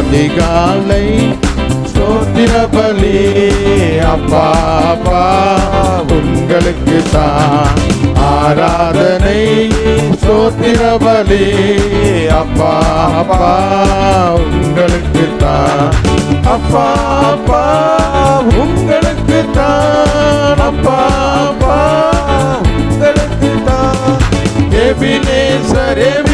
அதிகாலை ஸ்தோத்திர பலி அப்பா அப்பா உங்களுக்கு தான் ஆராதனை. ஸ்தோத்திர பலி அப்பா அப்பா உங்களுக்கு தான். அப்பா அப்பா உங்களுக்கு தான். அப்பா அப்பா உங்களுக்கு தான். எபினேசர் எபினேசர்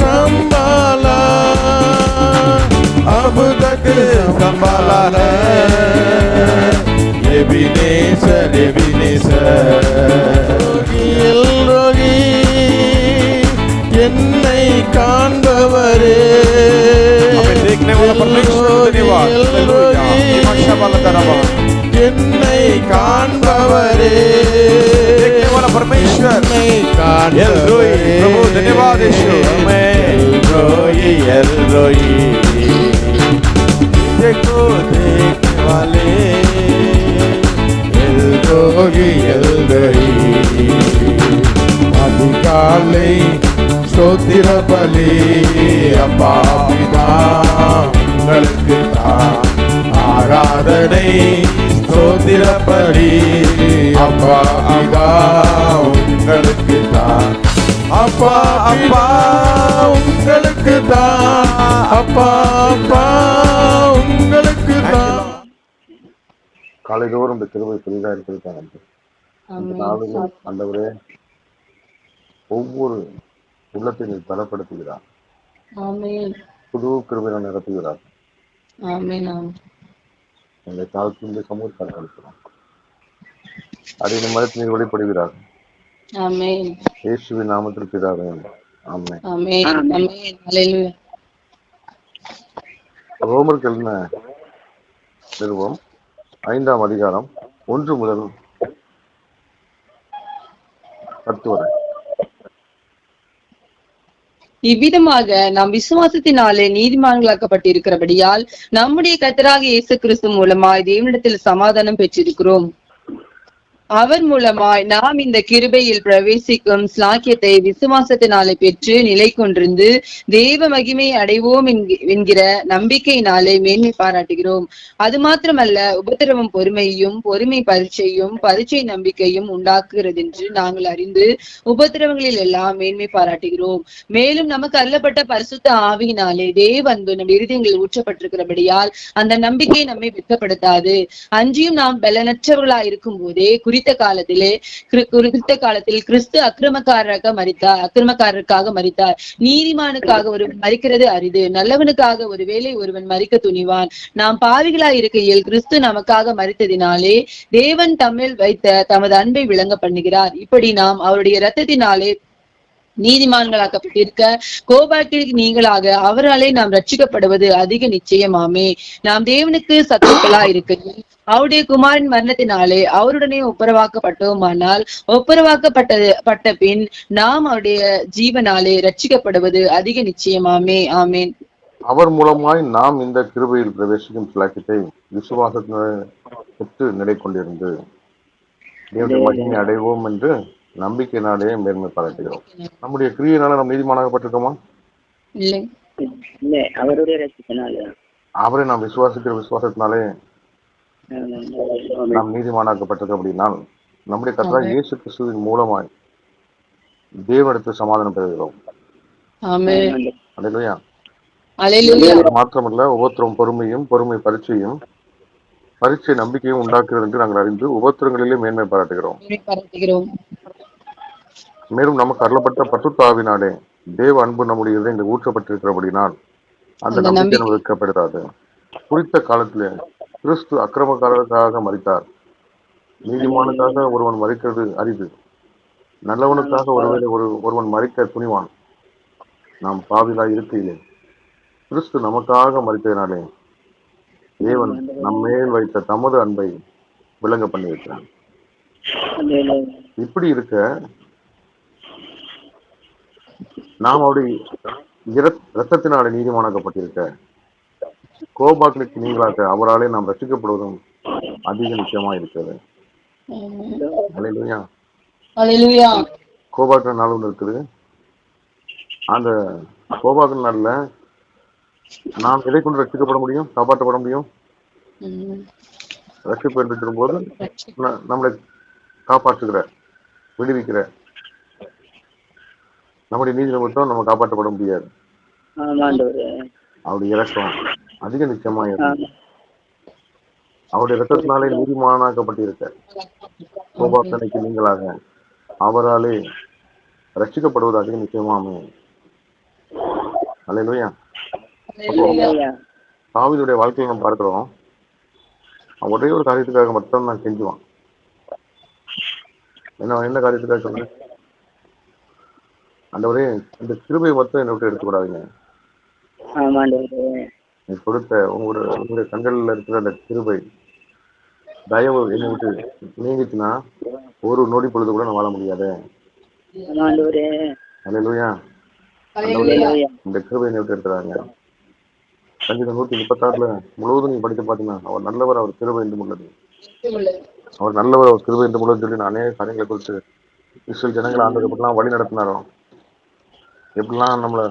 संभाला अब तक संभाला है एबिनेसर एबिनेसर ரோகி என்னை காண்பவரே हमें देखने वाला परमेश्वर धन्यवाद हालेलुया हिमाशा वाला धन्यवाद என்னை காண்பவரே देखने वाला परमेश्वर என்னை எல் ரோய் காண்பவரே பிரபு धन्यवाद यीशु आमेन रोई एल रोई देखो देखने वाले एल रोई एल रोई அதிகாலை சோத்திர பலி அப்பா பிதா உங்களுக்கு தான் ஆராதனை சோத்திர பலி அப்பா பிதா உங்களுக்கு தான் அப்பா அப்பா உங்களுக்கு தான் அப்பா அப்பா உங்களுக்கு தான் காலைதோறும் இந்த கிருபை பெரிதா இருக்கிறதுக்காக நன்றி இந்த நாளிலும் ஆண்டவரே ஒவ்வொரு உள்ளத்தை நீ பலப்படுத்துகிறார். ஆமென். புது கிருபையினால் நிரப்புகிறார். ஆமென் ஆமென். எங்களை தாழ்த்தி இந்த சமூகத்தால் அளிக்கிறோம் அடியின் மதத்தில் வெளிப்படுகிறார் இயேசுவின் நாமத்தில் பிதாவே ரோமருக்கு எழுதின நிறுவம் ஐந்தாம் அதிகாரம் ஒன்று முதல் பத்து வரை. இவ்விதமாக நாம் விசுவாசத்தினாலே நீதிமான்களாக்கப்பட்டிருக்கிறபடியால் நம்முடைய கத்தராக இயேசு கிறிஸ்து மூலமாய் தேவனிடத்தில் சமாதானம் பெற்றிருக்கிறோம். அவர் மூலமாய் நாம் இந்த கிருபையில் பிரவேசிக்கும் ஸ்லாக்கியத்தை விசுவாசத்தினாலே பெற்று நிலை கொண்டிருந்து தேவ மகிமை அடைவோம் என்கிற நம்பிக்கையினாலே மேன்மை பாராட்டுகிறோம். அது மாத்திரமல்ல உபதிரவம் பொறுமையும் பொறுமை பரீட்சையும் பரீட்சை நம்பிக்கையும் உண்டாக்குகிறது என்று நாங்கள் அறிந்து உபதிரவங்களில் எல்லாம் மேன்மை பாராட்டுகிறோம். மேலும் நமக்கு அருளப்பட்ட பரிசுத்த ஆவியினாலே தேவ அன்பு நம் இருதயங்களில் ஊற்றப்பட்டிருக்கிறபடியால் அந்த நம்பிக்கை நம்மை வெட்கப்படுத்தாது. அஞ்சியும் நாம் பலனற்றவர்களாய் இருக்கும் போதே குறி குறித்த காலத்திலே குறித்த காலத்தில் கிறிஸ்து அக்கிரமக்காரராக மறித்தார் அக்கிரமக்காரருக்காக மறித்தார் நீதிமானுக்காக ஒருவன் மறிக்கிறது அரிது. நல்லவனுக்காக ஒருவேளை ஒருவன் மறிக்க துணிவான். நாம் பாவிகளாய் இருக்கையில் கிறிஸ்து நமக்காக மறித்ததினாலே தேவன் தம்மில் வைத்த தமது அன்பை விளங்க பண்ணுகிறார். இப்படி நாம் அவருடைய இரத்தத்தினாலே நீதிமான்களாக்கப்பட்டிருக்க கோபாக்கிற்கு நீங்களாக அவராலே நாம் ரட்சிக்கப்படுவது அதிக நிச்சயமாமே. நாம் தேவனுக்கு சத்துக்களா இருக்கையில் அவருடைய குமாரின் மரணத்தினாலே அவருடனே ஒப்புரவாக்கப்பட்டோமானால் ஒப்புரவாக்கப்பட்டது பட்ட பின் நாம் அவருடைய ஜீவனாலே ரட்சிக்கப்படுவது அதிக நிச்சயமாமே. ஆமேன். அவர் மூலமாய் நாம் இந்த கிருபையில் பிரவேசிக்கும் சிலாக்கியத்தை விசுவாசத்தினால் பெற்று நிலை கொண்டிருந்து மகிமை அடைவோம் என்று நம்பிக்கையினாலே மேன்மை பாராட்டுகிறோம். நம்முடைய கிரியையினால நாம் நீதிமானாகப்பட்டிருக்கோமா? இல்லை. இல்ல அவருடைய ரசிக்கனால அவரை நாம் விசுவாசிக்கிற விசுவாசத்தினாலே நாம் நீதிமானாக்கப்பட்டிருக்க அப்படின்னால் நம்முடைய கர்த்தராக இயேசு கிறிஸ்துவின் மூலமாய் தேவனிடத்தில் சமாதானம் பெறுகிறோம். மாத்திரமல்ல உபத்திரம் பொறுமையும் பொறுமை பரீட்சையும் பரீட்சை நம்பிக்கையும் உண்டாக்குகிறது என்று நாங்கள் அறிந்து உபத்திரங்களிலே மேன்மை பாராட்டுகிறோம். பாராட்டுகிறோம். மேலும் நமக்கு அருளப்பட்ட பசுத்தாவினாலே தேவ அன்பு நம்முடைய இதயங்களில் ஊற்றப்பட்டிருக்கிறபடினால் அந்த நம்பிக்கை வைக்கப்படுகிறது குறித்த காலத்திலே கிறிஸ்து அக்கிரமக்காரருக்காக மறித்தார் நீதிமானுக்காக ஒருவன் மறிக்கிறது அரிது. நல்லவனுக்காக ஒருவேளை ஒரு ஒருவன் மறிக்க துணிவான். நாம் பாவிலாய் இருக்கையிலே கிறிஸ்து நமக்காக மறித்ததினாலே தேவன் நம்மேல் வைத்த தமது அன்பை விளங்க பண்ணி வைக்கிறான் இப்படி இருக்க நாம் இர- இரத்தத்தினாலே நீதிமானாக்கப்பட்டிருக்க கோபாக்களுக்கு நீங்களாக அவராலே நாம் ரசிக்கப்படுவதும் அதிக நிச்சயமா இருக்கிறது. அல்லேலூயா அல்லேலூயா கோபாக்க நாள் ஒன்று இருக்குது. அந்த கோபாக்க நாள்ல நாம் எதை கொண்டு ரட்சிக்கப்பட முடியும்? காப்பாற்றப்பட முடியும்? ம். ரட்சிப்பு என்று சொல்லும்போது ந- நம்மளை காப்பாற்றுகிற விடுவிக்கிற நம்முடைய நீதி மட்டும் நம்ம காப்பாற்றப்பட முடியாது. அவருடைய இறக்கம் அதிக நிச்சயமா. அவருடைய ரத்தத்தினாலே நீதிமானாக்கப்பட்டிருக்க. கோபாசனைக்கு நீங்களாக அவராலே ரட்சிக்கப்படுவது அதிக நிச்சயமா அமையும். அல்லேலூயா. தாவீதுடைய வாழ்க்கையை நம்ம பார்க்கிறோம். ஒரே ஒரு காரியத்துக்காக மட்டும் தான் செஞ்சுவான் என்ன என்ன காரியத்துக்காக சொல்றேன்? அந்த ஒரே இந்த கிருபையை மட்டும் என்னை விட்டு எடுத்துக்கூடாதுங்க. ஆண்டவரே நீ கொடுத்த உங்களுடைய உங்களுடைய கண்களில் இருக்கிற அந்த கிருபை தயவு என்னை விட்டு நீங்கிச்சுன்னா ஒரு நொடி பொழுது கூட நான் வாழ முடியாது. ஆண்டவரே. இந்த கிருபை என்னை விட்டு எடுத்துறாங்க. சங்கீதம் நூத்தி முப்பத்தாறுல முழுவதும் நீங்க படித்து பார்த்தீங்கன்னா அவர் நல்லவர் அவர் கிருபை என்று உள்ளது. அவர் நல்லவர் அவர் கிருபை என்று உள்ளது சொல்லி நான் அநேக காரியங்களை குறித்து இஸ்ரேல் ஜனங்களை ஆண்டு எப்படிலாம் வழி நடத்தினாரோ? எப்படிலாம் நம்மள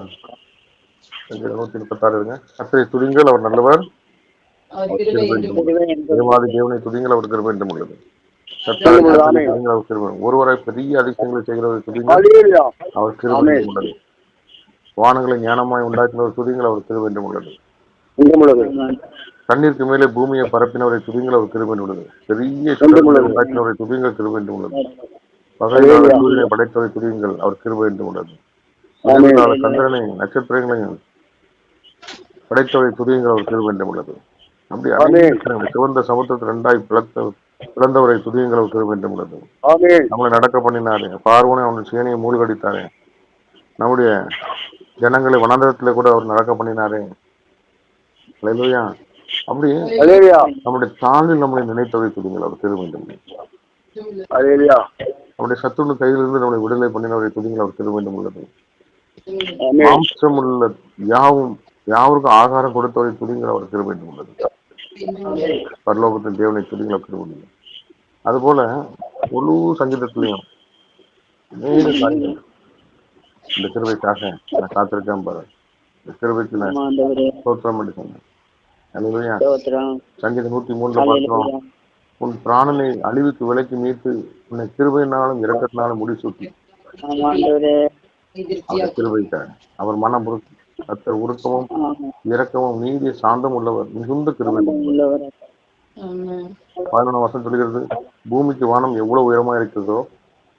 நூத்தி முப்பத்தாறு இருங்க. கத்தரை துதிங்கள் அவர் நல்லவர். என்றும் தேவாதி தேவனை துதிங்கள் அவர் கிருபை என்று உள்ளது துதிங்கள் அவர் கிருபை. ஒருவரை பெரிய அதிசயங்களை செய்கிறவர் துதிங்கள் அவர் கிருபை உள்ளது வானங்களை ஞானமாய் உண்டாக்கினவர் துதிங்கள் அவர் கிருபை என்று உள்ளது. தண்ணீருக்கு மேலே பூமியை பரப்பினவரை துதிங்கள் அவர் கிருபை என்று உள்ளது பெரிய உண்டாக்கினவரை துதிங்கள் கிருபை என்று உள்ளது பகையினால படைத்தவரை துதியுங்கள் அவர் கிருபை என்று உள்ளது சந்திரனை நட்சத்திரங்களையும் படைத்தவரை துதியுங்கள் அவர் கிருபை என்று உள்ளது. அப்படி. சிவந்த சமுத்திரத்தை ரெண்டாய் பிளத்த பிளந்தவரை துதியுங்கள் அவர் கிருபை என்று உள்ளது நம்மளை நடக்க பண்ணினாரு. பார்வனை அவன் சேனையை மூழ்கடித்தாரு. நம்முடைய ஜனங்களை வனாந்தரத்துல கூட அவர் நடக்க பண்ணினாரு. அல்லேலூயா. அப்படி நம்முடைய தாளில் நம்மளை நினைத்தவை துதிங்கள் அவர் என்று உள்ளது. நம்முடைய சத்துணு கையிலிருந்து நம்மளை விடுதலை பண்ணினவரை துதிங்கள் அவர் கிருபை என்று உள்ளது. மாம்சம் உள்ள யாவும் யாவருக்கும் ஆகாரம் கொடுத்தவரை துதிங்கள் அவர் கிருபை என்று உள்ளது. பரலோகத்தின் தேவனை கிருபை உள்ளது. அதுபோல முழு சங்கீதத்திலையும் இந்த கிருபைக்காக நான் காத்திருக்கேன் பாரு இந்த கிருபைக்கு நான் ஸ்தோத்திரம் பண்ணி சொன்னேன். சங்கீதம் நூத்தி மூணுல பார்க்கிறோம். உன் பிராணனை அழிவுக்கு விலைக்கு மீட்டு உன்னை கிருபையினாலும் இரக்கத்தினாலும் முடிசூட்டி. அவர் கிருபைக்காக அவர் மனம் உரு கர்த்தர் உருக்கமும் ஆமா இரக்கமும் நீதிய சாந்தம் உள்ளவர் மிகுந்த கிருபை. பதினொன்று வருஷம் சொல்கிறது பூமிக்கு வானம் எவ்வளவு உயரமா இருக்கிறதோ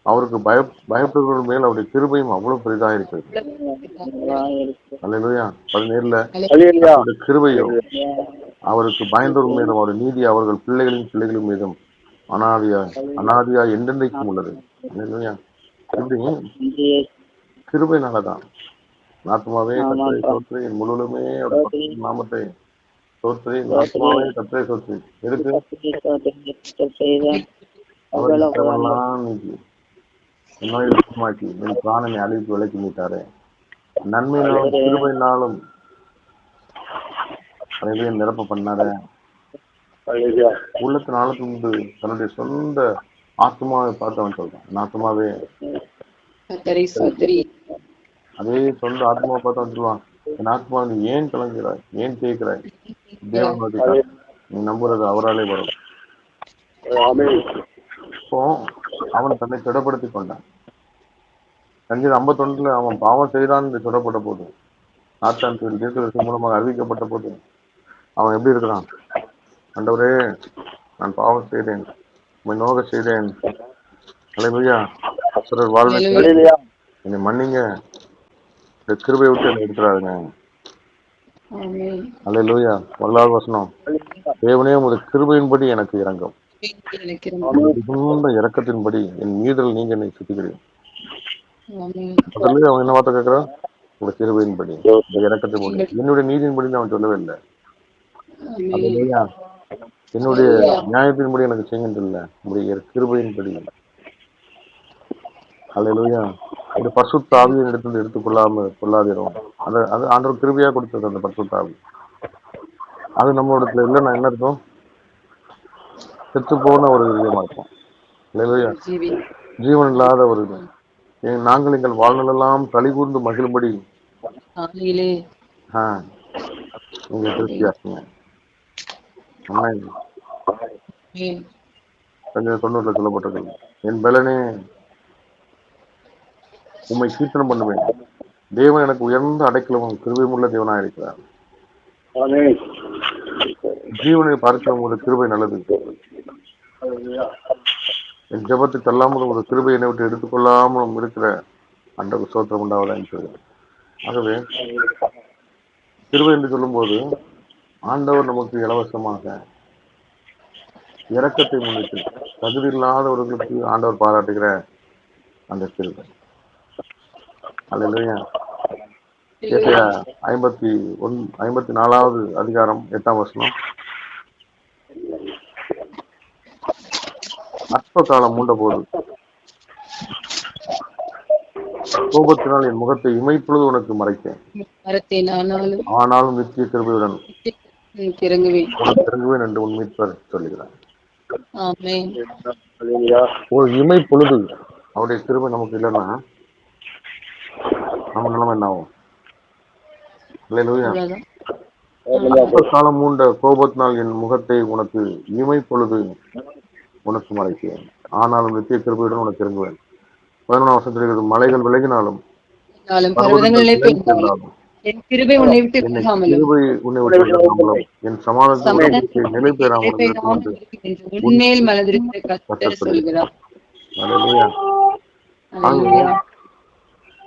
அவருக்கு பய பயப்படுவதன் மேல் அவருடைய கிருபையும் அவ்வளவு பெரிதாக இருக்கிறது. அல்லேலூயா. பதினேழுல அவருடைய கிருபையும் அவருக்கு பயந்தோர் மீதும் அவருடைய நீதி அவர்கள் பிள்ளைகளின் பிள்ளைகளின் மீதும் அனாதியா அனாதியா என்றென்றைக்கும் உள்ளது. அல்லேலூயா. கிருபைனாலதான் ஆத்மாவே கத்தரை சோற்று என் முழுவதுமே நாமத்தை சோற்று ஆத்மாவே கத்தரை சோற்று என்னோட சுத்தமாக்கி என் பிராணனை அழிவுக்கு விலைக்கு மீட்டாரே. நன்மையினாலும் கிருபையினாலும் நிறைய நிரப்ப பண்ணாரு. உள்ளத்தின் ஆழத்திலிருந்து தன்னுடைய சொந்த ஆத்மாவை பார்த்தவன் சொல்றான். ஆத்மாவே அதே சொந்த ஆத்மாவை பார்த்தவன் சொல்லுவான் என் ஆத்மா நீ ஏன் கலங்குகிறாய் ஏன் கேட்கிறாய் தேவன். நீ நம்புறது அவராலே வரும். இப்போ அவன் தன்னை திடப்படுத்தி கொண்டான். சங்கீதம் ஐம்பத்தொன்னுல அவன் பாவம் செய்தான் என்று சொல்லப்பட்ட போது நாத்தான் தீர்க்கதரிசி மூலமாக அறிவிக்கப்பட்ட போது அவன் எப்படி இருக்கிறான்? ஆண்டவரே நான் பாவம் செய்தேன். உம்மை நோக செய்தேன். சிலர் வாழ்வை என்னை மன்னிங்க. இந்த கிருபை விட்டு என்னை எடுத்துறாருங்க ஆமென். அல்லேலூயா வல்லாத வசனம். தேவனே உமது கிருபையின்படி எனக்கு இறங்கும் மிகுந்த இறக்கத்தின்படி என் மீதல் நீங்க என்னை சுத்திக்கிறீங்க அவன் என்ன வார்த்தை கேட்கிறான் உங்க கிருபையின்படி இந்த இறக்கத்தின்படி என்னுடைய நீதியின்படி அவன் சொல்லவே இல்லை. என்னுடைய நியாயத்தின்படி எனக்கு செய்யுங்க இல்ல உங்களுடைய கிருபையின்படி. அல்லேலூயா இந்த பரிசுத்த ஆவியை எடுத்து எடுத்துக்கொள்ளாம கொள்ளாதிரும். அது அது ஆண்டவர் கிருபையா கொடுத்தது அந்த பரிசுத்த ஆவி அது நம்ம இடத்துல இல்லைன்னா என்ன இருக்கும் செத்து போன ஒரு இதயமா இருப்போம் இல்லையா? ஜீவி. ஜீவன் இல்லாத ஒரு இது. நாங்கள் எங்கள் வாழ்நாளெல்லாம் களி கூர்ந்து மகிழும்படி. நீங்க. ஆமென். கொஞ்சம் தொண்ணூறுல சொல்லப்பட்டிருக்கு. என் பலனே உம்மை கீர்த்தனம் பண்ணுவேன். தேவன் எனக்கு உயர்ந்த அடைக்கலமும் கிருபையுமுள்ள தேவனாக இருக்கிறார். ஜீவனை பார்க்க ஒரு கிருபை நல்லது. என் ஜபத்தை தள்ளாமலும் ஒரு கிருபை என்னை விட்டு எடுத்துக்கொள்ளாமலும் இருக்கிற அந்த சோத்திரம் உண்டாவதா ஆகவே கிருபை என்று சொல்லும்போது ஆண்டவர் நமக்கு இலவசமாக இறக்கத்தை முன்னிட்டு தகுதி இல்லாதவர்களுக்கு ஆண்டவர் பாராட்டுகிற அந்த கிருபை. அல்லையா ஐம்பத்தி ஒன் ஐம்பத்தி நாலாவது அதிகாரம் எட்டாம் வசனம். அற்ப காலம் மூண்ட போது கோபத்தினால் என் முகத்தை இமைப்பொழுது உனக்கு மறைத்தேன். ஆனாலும் நித்திய கிருபையுடன் இறங்குவேன் இறங்குவேன் என்று உன் மீட்பர் சொல்லுகிறார். ஒரு இமை பொழுது அவருடைய கிருபை நமக்கு இல்லைன்னா நம்ம நிலைமை என்ன ஆகும் காலம் மூண்ட கோபத்தினால் என் முகத்தை உனக்கு இமை பொழுது உனக்கு மறைத்தேன். ஆனாலும் நித்திய கிருபையுடன் உனக்கு இறங்குவேன். பதினொன்றாம் வருஷத்தில் இருக்கிறது மலைகள் விலகினாலும் என் கிருபை உன்னை விட்டு என் சமாதானத்தை நிலை சொல்கிறார். அல்லேலூயா.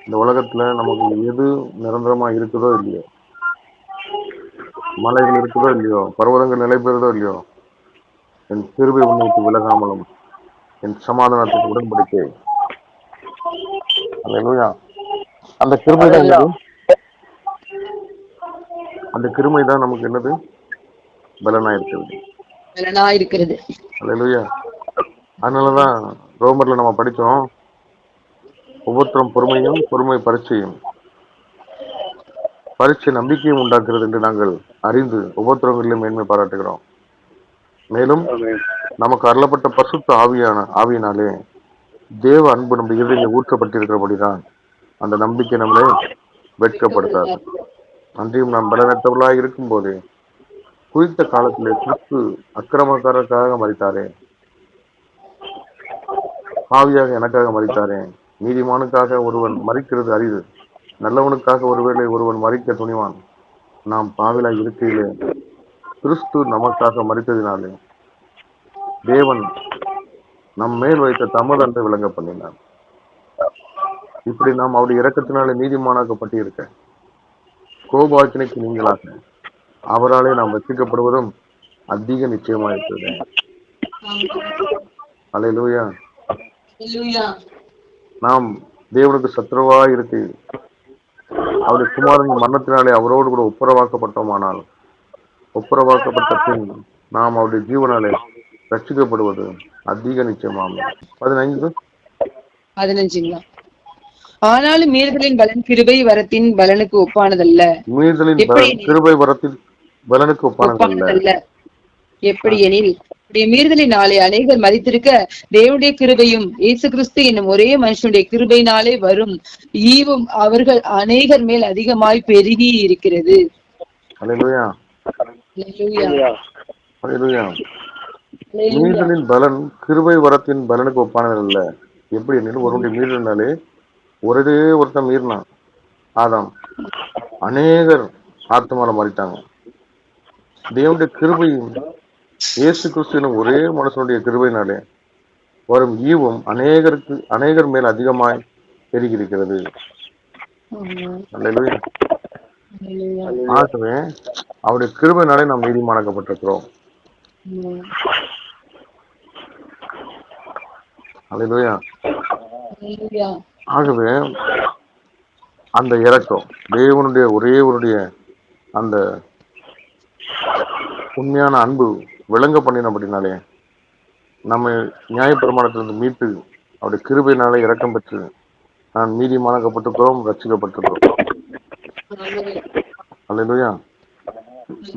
இந்த உலகத்துல நமக்கு எது நிரந்தரமா இருக்குதோ இல்லையோ மலைகள் இருக்குதோ இல்லையோ பர்வதங்கள் நிலை பெறுதோ இல்லையோ என் உன்னை விட்டு விலகாமலும் என் சமாதானத்துக்கு உடன்படிக்கை. அந்த கிருபை தான்? அந்த கிருமை தான் நமக்கு என்னது? பலனா இருக்கிறது. பலனா இருக்கிறது. அதனாலதான் ரோமர்ல நம்ம படிச்சோம் ஒவ்வொருத்தரும் பொறுமையும் பொறுமை பரீட்சையும் பரீட்சை நம்பிக்கையும் உண்டாக்குறது என்று நாங்கள் அறிந்து ஒவ்வொருத்தரங்களிலும் மேன்மை பாராட்டுகிறோம். மேலும் நமக்கு அருளப்பட்ட பசுத்த ஆவியான ஆவியினாலே தேவ அன்பு நம்ம இறுதியில் ஊற்றப்பட்டிருக்கிறபடிதான் அந்த நம்பிக்கை நம்மளை வெட்கப்படுத்தாது. அன்றையும் நாம் பலனற்றவர்களாக இருக்கும் போதே குறித்த காலத்திலே கிறிஸ்து அக்கிரமக்காரருக்காக மறித்தாரே ஆவியாக எனக்காக மறித்தாரே நீதிமானுக்காக ஒருவன் மறிக்கிறது அரிது. நல்லவனுக்காக ஒருவேளை ஒருவன் மறிக்க துணிவான். நாம் பாவிலாய் இருக்கையிலே கிறிஸ்து நமக்காக மறித்ததினாலே தேவன் நம் மேல் வைத்த தமது அன்பை விளங்க பண்ணினார். இப்படி நாம் அவருடைய இரக்கத்தினாலே நீதிமானாக்கப்பட்டு இருக்க கோபாக்கினைக்கு நீங்களாக அவராலே நாம் ரசிக்கப்படுவதும் அதிக நிச்சயமா இருக்கிறது அலையிலூயா. நாம் தேவனுக்கு சத்ருவா இருக்கு. அவருடைய குமாரன் மரணத்தினாலே அவரோடு கூட ஒப்புரவாக்கப்பட்டோமானால் ஒப்புரவாக்கப்பட்ட பின் நாம் அவருடைய ஜீவனாலே ரட்சிக்கப்படுவது அதிக நிச்சயமாகும் பதினைந்து. பதினஞ்சுங்களா ஆனாலும் மீறுதலின் பலன் கிருபை வரத்தின் பலனுக்கு ஒப்பானதல்ல. மீறுதலின் கிருபை வரத்தில் பலனுக்கு ஒப்பானதல்ல? எப்படி எனில் மீறுதலினாலே அநேகர் மதித்திருக்க தேவனுடைய கிருபையும் இயேசு கிறிஸ்து என்னும் ஒரே மனுஷனுடைய கிருபையினாலே வரும். ஈவும் அவர்கள் அநேகர் மேல் அதிகமாய் பெருகி இருக்கிறது. அல்லேலூயா அல்லேலூயா. அல்லேலூயா அல்லேலூயா. மீறுதலின் பலன் கிருபை வரத்தின் பலனுக்கு ஒப்பானது அல்ல. எப்படி எனில் ஒருவனுடைய மீறினாலே ஒரே ஒருத்தன் மீறினான். ஆதாம். அநேகர் ஆத்மால மாறிட்டாங்க தேவனுடைய கிருபையும் இயேசு கிறிஸ்துவின் ஒரே மனுஷனுடைய கிருபையினாலே வரும் ஈவும் அநேகருக்கு அநேகர் மேல் அதிகமாய் பெருகி இருக்கிறது ஆமென். அல்லேலூயா அல்லேலூயா. ஆகவே அவருடைய கிருபையினாலே நாம் நீதிமானாக்கப்பட்டிருக்கிறோம் அல்லேலூயா. ஆகவே அந்த இரக்கம் தேவனுடைய ஒரே ஒருடைய அந்த உண்மையான அன்பு விளங்க பண்ணினபடினாலே நம்ம நியாயப்பிரமாணத்திலிருந்து மீட்டு அவருடைய கிருபையினாலே இறக்கம் பெற்று நான் நீதிமானாக்கப்பட்டிருக்கிறோம் ரட்சிக்கப்பட்டிருக்கிறோம் ஆமென்.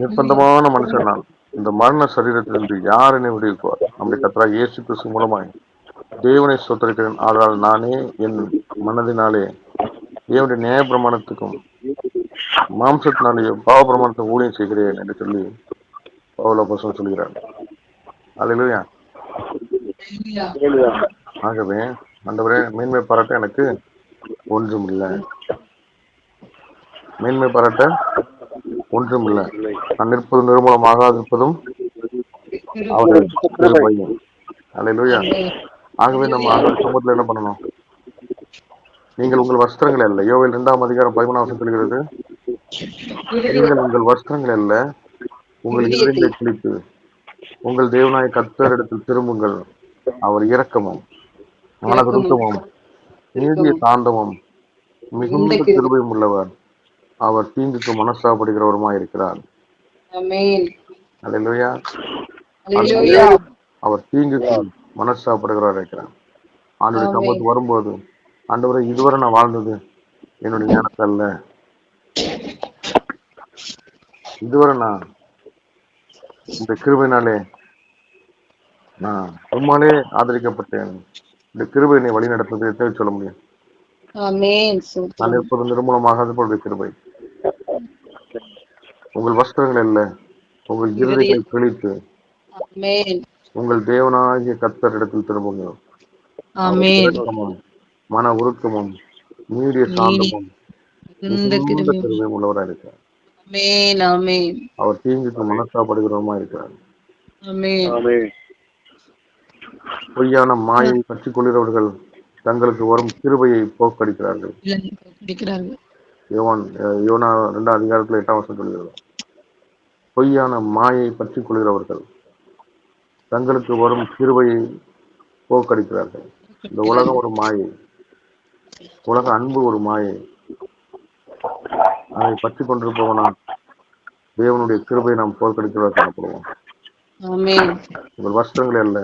நிர்பந்தமான மனுஷன் நான். இந்த மரண சரீரத்திலிருந்து யார் என்னை விடுவிப்பார்? நம்முடைய கத்ரா இயேசு கிறிஸ்து மூலமாய். தேவனை சொத்தரிக்கிறேன் ஆனால் நானே என் மனதினாலே தேவனுடைய நியாய பிரமாணத்துக்கும் மாம்சத்தினாலேயோ பாவ பிரமாணத்தை ஊழியம் செய்கிறேன் என்று சொல்லி பவுல பசங்க சொல்கிறார் அல்லையா கேளுயா ஆகவே ஆண்டவரே மேன்மை பாராட்ட எனக்கு ஒன்றும் இல்லை மேன்மை பாராட்ட ஒன்றும் இல்லை நான் நிற்பதும் நிர்மூலமாகாதிருப்பதும் அவருடைய கிருபையும் அல்லேலூயா. ஆகவே நம்ம சமூகத்தில் என்ன பண்ணணும்? நீங்கள் உங்கள் வஸ்திரங்கள் அல்ல. யோவில் இரண்டாம் அதிகாரம் பதிமூணாம் வருஷம் சொல்கிறது நீங்கள் உங்கள் வஸ்திரங்கள் அல்ல உங்கள் இருதயங்களை கிழித்து உங்கள் தேவனாய கத்தர் இடத்தில் திரும்புங்கள் அவர் இரக்கமும் மனதுருக்கமும் நீடிய சாந்தமும் மிகுந்த கிருபையும் உள்ளவர். அவர் தீங்குக்கு மனசாப்படுகிறவருமாய் இருக்கிறார். ஆமென். அல்லேலூயா. அல்லேலூயா. அவர் தீங்குக்கு மனசாப்படுகிறவர் இருக்கிறார். ஆண்டுடைய ஆமென். சம்பவத்துக்கு வரும்போது ஆண்டவரை இதுவரை நான் வாழ்ந்தது என்னுடைய ஞானத்தை அல்ல இதுவரை நான் இந்த கிருபையினாலே நான் உம்மாலே ஆதரிக்கப்பட்டேன். இந்த கிருபை என்னை வழி நடத்துவதை தேவை சொல்ல முடியும். நான் நிர்மூலமாக கிருபை உங்கள் வஸ்திரங்கள் அல்ல உங்கள் இருதயங்களை கிழித்து உங்கள் தேவனாகிய கத்தர் இடத்தில் திரும்புங்கள். மன உருக்கமும் நீடிய சாந்தமும் உள்ளவராக இருக்கிறார் ஆமென் ஆமென் அவர் தீங்குக்கு மனசாப்படுகிறவருமா இருக்கிறார். ஆமென் ஆமென் பொய்யான மாயை பற்றிக் கொள்கிறவர்கள் தங்களுக்கு வரும் கிருபையை போக்கடிக்கிறார்கள். யோவான் அஹ், யோனா இரண்டாம் அதிகாரத்தில் எட்டாம் வருஷம் சொல்கிறது பொய்யான மாயை பற்றிக் கொள்கிறவர்கள் தங்களுக்கு வரும் கிருபையை போக்கடிக்கிறார்கள். இந்த உலகம் ஒரு மாயை. உலக அன்பு ஒரு மாயை. அதை பற்றி கொண்டிருப்பவனா தேவனுடைய கிருபையை நாம் போக்கடிக்கிறதா காணப்படுவோம். உங்கள் வஸ்திரங்கள் அல்ல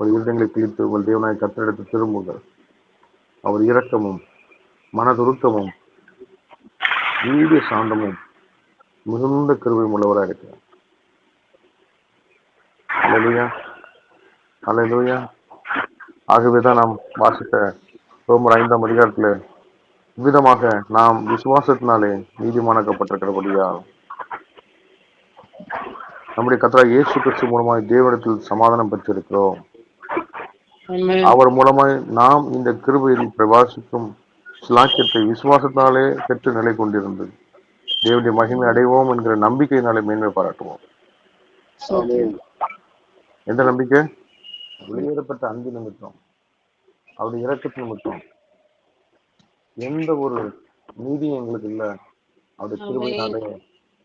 உங்கள் இருதயங்களை கிழித்து உங்கள் தேவனாய் கத்தரிடத்து திரும்புங்கள் அவர் இரக்கமும் மனதுருக்கமும் நீடிய சாந்தமும் மிகுந்த கிருபையும் உள்ளவராக இருக்கிறார். அலையலூயா அலையலூயா ஆகவேதான் நாம் வாசித்த ரோமர் ஐந்தாம் அதிகாரத்தில் விதமாக நாம் விசுவாசத்தினாலே நீதிமானாக்கப்பட்டிருக்கிறபடியால் நம்முடைய கத்தரா இயேசு கிறிஸ்து மூலமாய் தேவனிடத்தில் சமாதானம் பெற்றிருக்கிறோம். அவர் மூலமாய் நாம் இந்த கிருபையில் பிரவாசிக்கும் சிலாக்கியத்தை விசுவாசத்தினாலே பெற்று நிலை கொண்டிருந்து தேவனுடைய மகிமை அடைவோம் என்கிற நம்பிக்கையினாலே மேன்மை பாராட்டுவோம். எந்த நம்பிக்கை? வெளியேறப்பட்ட அன்பு நிமித்தம். அவருடைய இரக்கத்து நிமித்தம். எந்த ஒரு நீதியும் எங்களுக்கு இல்ல. அவருடைய கிருபையினாலே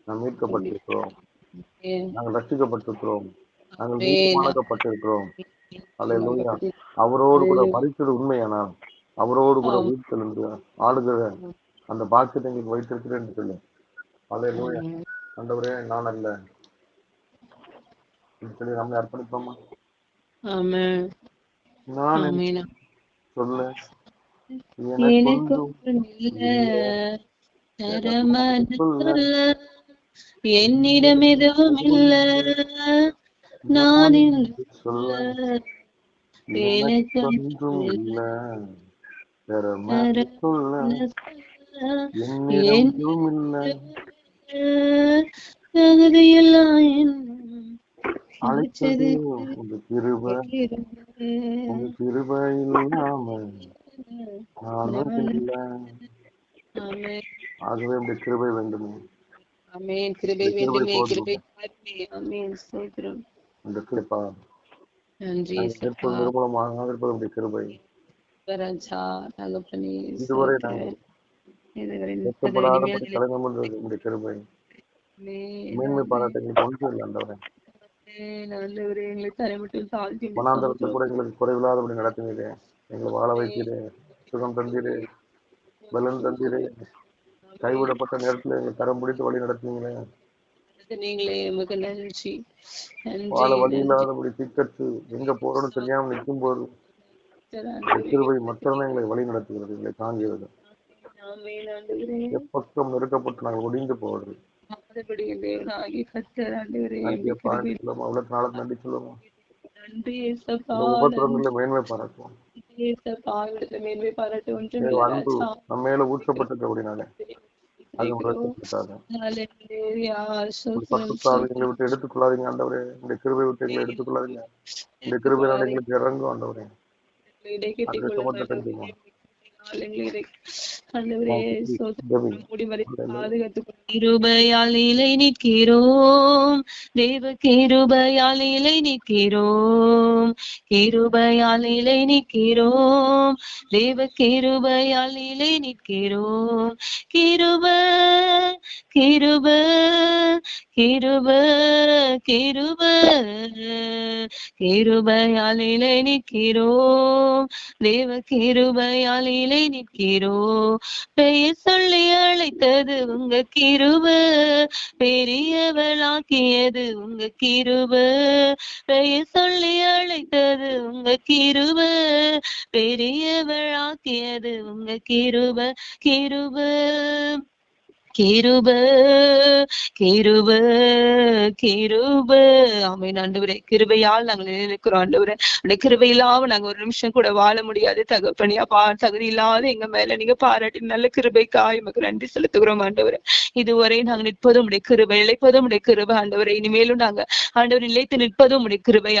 நாம் மீட்கப்பட்டிருக்கிறோம். நாங்கள் ரட்சிக்கப்பட்டிருக்கிறோம். நாங்கள் ஆமென். நீதிமானாக்கப்பட்டிருக்கிறோம் அல்லேலூயா அவரோடு கூட மறித்தது உண்மையானால் அவரோடு கூட உயிர்த்தெழுந்து ஆளுகிற அந்த பாக்கியத்தை எங்களுக்கு வைத்திருக்கிறேன் என்று சொல்லு. அல்லேலூயா ஆண்டவரே நான் அல்ல. என்று சொல்லி நம்மை அர்ப்பணிப்போமா? நான் என்று சொல்ல. என்னிடம் எதுவும் இல்ல. நான் தகுதியெல்லாம் அழைச்சது உங்க கிருபை. உங்க இல்லாம ஆகவே உங்க கிருபை வேண்டுமே. ஆமென். கிருபை வேண்டுமே. கிருபை தாருமே ஆமென். ஸ்தோத்திரம். இந்த கிருப்பா நன்றி நிற்பது நிர்மூலமாக இருப்பது உடைய கிருபை. ராஜா தகப்பனே இதுவரை. நாங்கள் இதுவரை உடைய கிருபை. மேன்மை ஒன்றும் இல்லை ஆண்டவரே. நல்லவரே எங்களை தரைமட்டில் தாழ்த்தி மனாந்தரத்தில் கூட எங்களுக்கு குறைவில்லாதபடி நடத்தினீரே எங்களை வாழ வைத்தீரே சுகம் தந்தீரே பலன் தந்தீரே. கைவிடப்பட்ட நேரத்துல எங்களை கரம் பிடித்து வழி நீங்களே நன்றி வாழ வழி இல்லாதபடி திக்கற்று எங்க போறோம்னு தெரியாம நிற்கும் போது கிருபை மற்றவனே எங்களை வழி நடத்துகிறது எங்களை தாங்குகிறது. எப்பக்கம் நெருக்கப்பட்டு நாங்கள் ஒடிந்து போவது. நன்றி சொல்லுவோம் மேன்மை பாராட்டுவோம். மேல பரிசுத்தாவி எங்களை விட்டு எடுத்துக்கொள்ளாதீங்க ஆண்டவரே. இந்த கிருபை விட்டு எங்களை எடுத்துக்கொள்ளாதீங்க. இந்த கிருபை எங்களுக்கு இறங்கும் ஆண்டவரே. கிருபையால் நிலை நிற்கிறோம். தேவ கிருபையால் நிலை நிற்கிறோம். கிருபையால் நிலை நிற்கிறோம். தேவ கிருபையால் நிலை நிற்கிறோம். கிருப கிருப கிருப கிருப கிருபையால் நிலை நிற்கிறோம். தேவ கிருபையால் நிலை நிற்கிறோம். பெயர் சொல்லி அழைத்தது உங்க கிருப பெரியவளாக்கியது உங்க கிருப பெயர் சொல்லி அழைத்தது உங்க கிருப பெரியவளாக்கியது உங்க கிருப கிருப. கிருப கிருப கிருப. ஆமென். ஆண்டவரே கிருபையால் நாங்கள் நினைக்கிறோம் ஆண்டவரே. உடைய கிருபை இல்லாம நாங்க ஒரு நிமிஷம் கூட வாழ முடியாது. தகப்பனியா பா தகுதி இல்லாத எங்க மேல நீங்க பாராட்டி நல்ல கிருபைக்காய் எமக்கு நன்றி செலுத்துகிறோம் ஆண்டவரே. இதுவரை நாங்க நிற்பதும் உடைய கிருபை இழைப்பதும் உடைய கிருபை ஆண்டவரை. இனிமேலும் நாங்க ஆண்டவர் நிலைத்து நிற்பதும் உடைய கிருபையா